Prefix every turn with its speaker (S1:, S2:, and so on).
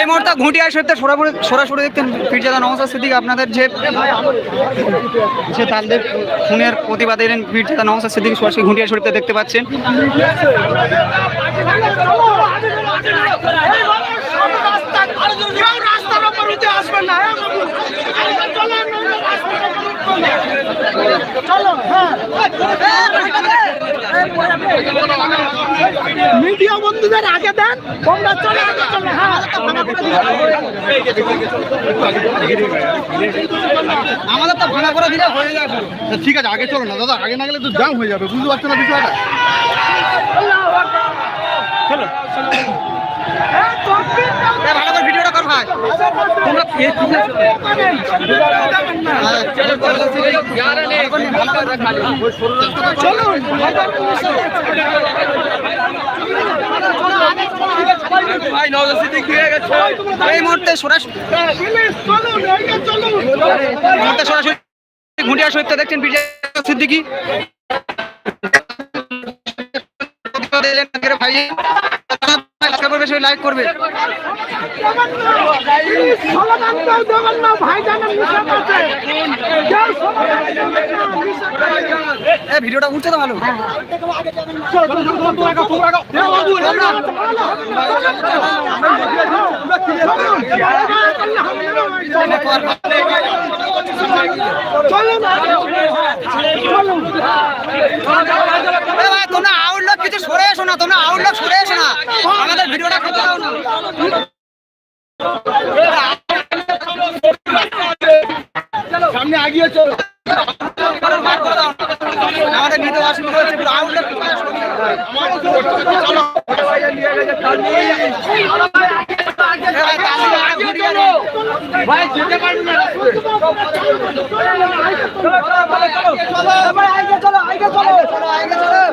S1: এই মুহূর্তে ঘুঁটিয়া সত্যি সরাসরি সরাসরি দেখতেন পীরজাদা নওসাদ সিদ্দিক, আপনাদের যে যে তালদের খুনের প্রতিবাদে এলেন পীরজাদা নওসাদ সিদ্দিক, সরাসরি ঘুঁটিয়া শরীফতে দেখতে পাচ্ছেন
S2: কেউ রাস্তার ওপর উঠে আসবেন না হ্যাঁ বাবু? চলেন, চলো হ্যাঁ মিডিয়া বন্ধুদের আগে দেন তোমরা চলে আগে চলে হ্যাঁ।
S1: আমাদের তো ভাঙা করে দিলে হয়ে যাবে।
S3: ঠিক আছে আগে চলো না দাদা আগে না গেলে তো জাম হয়ে যাবে বুঝতে পারছ না বিষয়টা?
S1: ভালো করে ভিডিওটা কর ভাই তোমরা এ ঠিক এই মুহূর্তে সরাসরি
S2: চলুন চলুন
S1: সরাসরি ঘুঁটিয়া শহীদটা দেখছেন বিজয় সিদ্দিকি। প্রতিবাদে ভাই লাইক করবে। ভিডিওটা উঠছে তো ভালো। তোমরা আউটলক কিছু সরে এসো না তোমরা আউটলক সরে ভিডিওটা দাও না।
S3: সামনে আগিয়ে চলো।
S1: আমাদের ভিডিও
S2: ভাই যেতে পারবেন না চলো। আগে চলো চলো।